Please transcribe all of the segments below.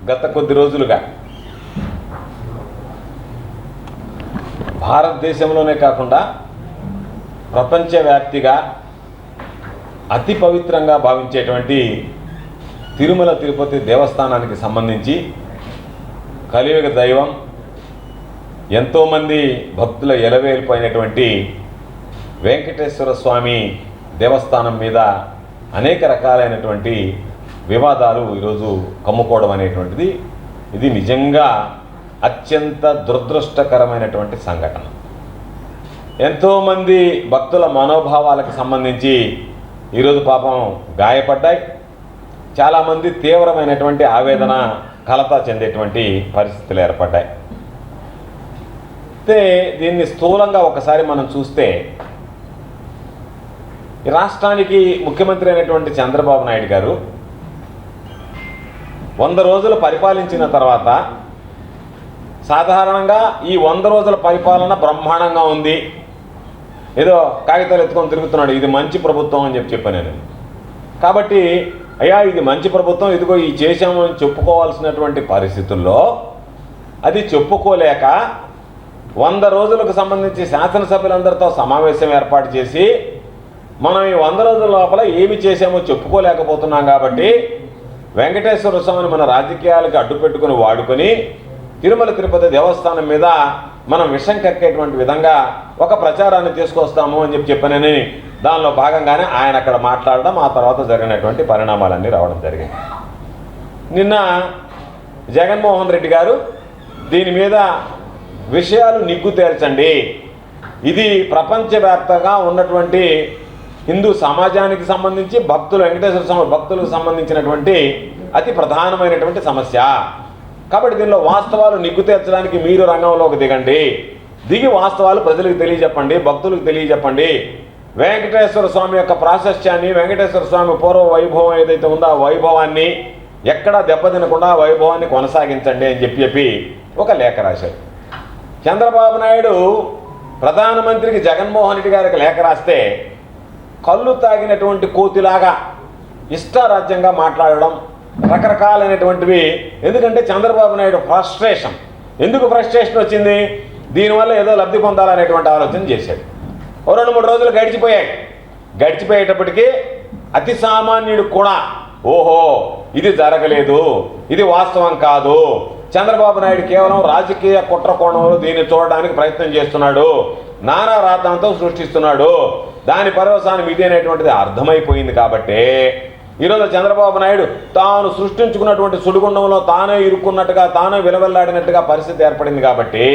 గత కొద్ది రోజులుగా భారతదేశంలోనే కాకుండా ప్రపంచవ్యాప్తిగా అతి పవిత్రంగా భావించేటువంటి తిరుమల తిరుపతి దేవస్థానానికి సంబంధించి కలియుగ దైవం ఎంతోమంది భక్తుల ఎలవేలిపోయినటువంటి వెంకటేశ్వర స్వామి దేవస్థానం మీద అనేక రకాలైనటువంటి వివాదాలు ఈరోజు కమ్ముకోవడం అనేటువంటిది ఇది నిజంగా అత్యంత దురదృష్టకరమైనటువంటి సంఘటన. ఎంతోమంది భక్తుల మనోభావాలకు సంబంధించి ఈరోజు పాపం గాయపడ్డాయి. చాలామంది తీవ్రమైనటువంటి ఆవేదన కలత చెందేటువంటి పరిస్థితులు ఏర్పడ్డాయి. అయితే దీన్ని స్థూలంగా ఒకసారి మనం చూస్తే రాష్ట్రానికి ముఖ్యమంత్రి అయినటువంటి చంద్రబాబు నాయుడు గారు వంద రోజులు పరిపాలించిన తర్వాత సాధారణంగా ఈ వంద రోజుల పరిపాలన బ్రహ్మాండంగా ఉంది. ఏదో కాగితాలు ఎత్తుకొని తిరుగుతున్నాడు ఇది మంచి ప్రభుత్వం అని చెప్పి చెప్పాను నేను. కాబట్టి అయ్యా ఇది మంచి ప్రభుత్వం ఇదిగో ఈ చేశాము అని చెప్పుకోవాల్సినటువంటి పరిస్థితుల్లో అది చెప్పుకోలేక వంద రోజులకు సంబంధించి శాసనసభ్యులందరితో సమావేశం ఏర్పాటు చేసి మనం ఈ వంద రోజుల లోపల ఏమి చేశామో చెప్పుకోలేకపోతున్నాం కాబట్టి వెంకటేశ్వర స్వామిని మన రాజకీయాలకు అడ్డుపెట్టుకుని వాడుకొని తిరుమల తిరుపతి దేవస్థానం మీద మనం విషం కక్కేటువంటి విధంగా ఒక ప్రచారాన్ని తీసుకొస్తాము అని చెప్పి చెప్పానని దానిలో భాగంగానే ఆయన అక్కడ మాట్లాడడం ఆ తర్వాత జరిగినటువంటి పరిణామాలన్నీ రావడం జరిగింది. నిన్న జగన్మోహన్ రెడ్డి గారు దీని మీద విషయాలు నిగ్గు తేల్చండి. ఇది ప్రపంచవ్యాప్తంగా ఉన్నటువంటి హిందూ సమాజానికి సంబంధించి భక్తులు వెంకటేశ్వర స్వామి భక్తులకు సంబంధించినటువంటి అతి ప్రధానమైనటువంటి సమస్య. కాబట్టి దీనిలో వాస్తవాలు నిగ్గు తీర్చడానికి మీరు రంగంలోకి దిగండి. దిగి వాస్తవాలు ప్రజలకు తెలియజెప్పండి భక్తులకు తెలియజెప్పండి. వెంకటేశ్వర స్వామి యొక్క ప్రాశస్త్యాన్ని వెంకటేశ్వర స్వామి పూర్వ వైభవం ఏదైతే ఉందో ఆ వైభవాన్ని ఎక్కడా దెబ్బతినకుండా వైభవాన్ని కొనసాగించండి అని చెప్పి చెప్పి ఒక లేఖ రాశారు. చంద్రబాబు నాయుడు ప్రధానమంత్రికి జగన్మోహన్ రెడ్డి గారికి లేఖ రాస్తే కళ్ళు తాగినటువంటి కోతిలాగా ఇష్టారాజ్యంగా మాట్లాడడం రకరకాలైనటువంటివి. ఎందుకంటే చంద్రబాబు నాయుడు ఫ్రస్ట్రేషన్. ఎందుకు ఫ్రస్ట్రేషన్ వచ్చింది? దీనివల్ల ఏదో లబ్ధి పొందాలనేటువంటి ఆలోచన చేశాడు. ఓ రెండు మూడు రోజులు గడిచిపోయాయి. గడిచిపోయేటప్పటికీ అతి సామాన్యుడు కూడా ఓహో ఇది జరగలేదు ఇది వాస్తవం కాదు. చంద్రబాబు నాయుడు కేవలం రాజకీయ కుట్ర కోణంలో దీన్ని చూడడానికి ప్రయత్నం చేస్తున్నాడు. నానా రాద్ధాంతో సృష్టిస్తున్నాడు. దాని పర్వసానం ఇది అర్థమైపోయింది కాబట్టే ఈరోజు చంద్రబాబు నాయుడు తాను సృష్టించుకున్నటువంటి సుడిగుండంలో తానే ఇరుక్కున్నట్టుగా తానే విలవెల్లాడినట్టుగా పరిస్థితి ఏర్పడింది కాబట్టి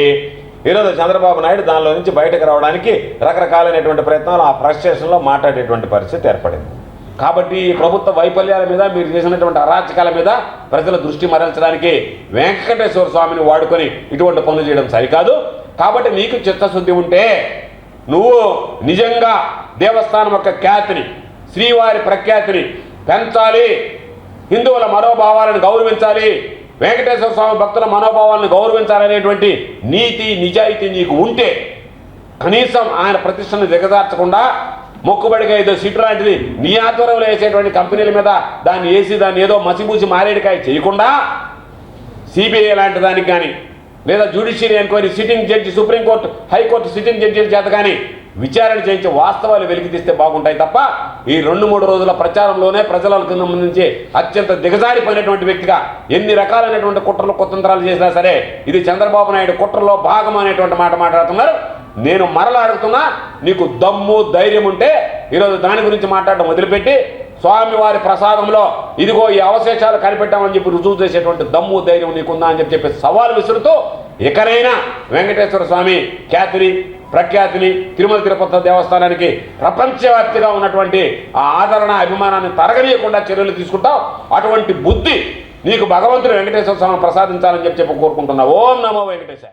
ఈరోజు చంద్రబాబు నాయుడు దానిలో నుంచి బయటకు రావడానికి రకరకాలైనటువంటి ప్రయత్నాలు ఆ ఫ్రస్ట్రేషన్లో మాట్లాడేటువంటి పరిస్థితి ఏర్పడింది. కాబట్టి ఈ ప్రభుత్వ వైఫల్యాల మీద మీరు చేసినటువంటి అరాచకాల మీద ప్రజల దృష్టి మరల్చడానికి వెంకటేశ్వర స్వామిని వాడుకొని ఇటువంటి పనులు చేయడం సరికాదు. కాబట్టి మీకు చిత్తశుద్ధి ఉంటే నువ్వు నిజంగా దేవస్థానం యొక్క ఖ్యాతిని శ్రీవారి ప్రఖ్యాతిని పెంచాలి. హిందువుల మనోభావాలను గౌరవించాలి. వెంకటేశ్వర స్వామి భక్తుల మనోభావాలను గౌరవించాలనేటువంటి నీతి నిజాయితీ నీకు ఉంటే కనీసం ఆయన ప్రతిష్టను దిగజార్చకుండా మొక్కుబడిగా ఏదో సిట్ లాంటిది నీ ఆధ్వర్యంలో వేసేటువంటి కంపెనీల మీద దాన్ని వేసి దాన్ని ఏదో మసిమూసి మారేడికాయ చేయకుండా సిబిఐ లాంటి దానికి కానీ లేదా judiciary enquiry sitting judge supreme court high court sitting జడ్జిల చేత కానీ విచారణ చేయించి వాస్తవాలు వెలికి తీస్తే బాగుంటాయి తప్ప ఈ రెండు మూడు రోజుల ప్రచారంలోనే ప్రజలకు సంబంధించి అత్యంత దిగజారిపోయినటువంటి వ్యక్తిగా ఎన్ని రకాలైనటువంటి కుట్రలు కుతంత్రాలు చేసినా సరే ఇది చంద్రబాబు నాయుడు కుట్రలో భాగం అనేటువంటి మాట మాట్లాడుతున్నారు. నేను మరలా అడుగుతున్నా నీకు దమ్ము ధైర్యం ఉంటే ఈరోజు దాని గురించి మాట్లాడడం వదిలిపెట్టి స్వామివారి ప్రసాదంలో ఇదిగో ఈ అవశేషాలు కనిపెట్టామని చెప్పి రుజువు చేసేటువంటి దమ్ము ధైర్యం నీకుందా అని చెప్పి చెప్పి సవాల్ విసురుతూ ఇకనైనా వెంకటేశ్వర స్వామి ఖ్యాతిని ప్రఖ్యాతిని తిరుమల తిరుపతి దేవస్థానానికి ప్రపంచవ్యాప్తిగా ఉన్నటువంటి ఆ ఆదరణ అభిమానాన్ని తరగనీయకుండా చర్యలు తీసుకుంటావు. అటువంటి బుద్ధి నీకు భగవంతుడు వెంకటేశ్వర స్వామి ప్రసాదించాలని చెప్పి చెప్పి కోరుకుంటున్నా ఓం నమో వెంకటేశ్వర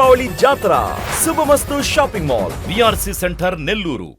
ದೀಪಾವಳಿ ಜಾತ್ರಾ ಶುಭಮಸ್ತು shopping mall B R C centre Nellore.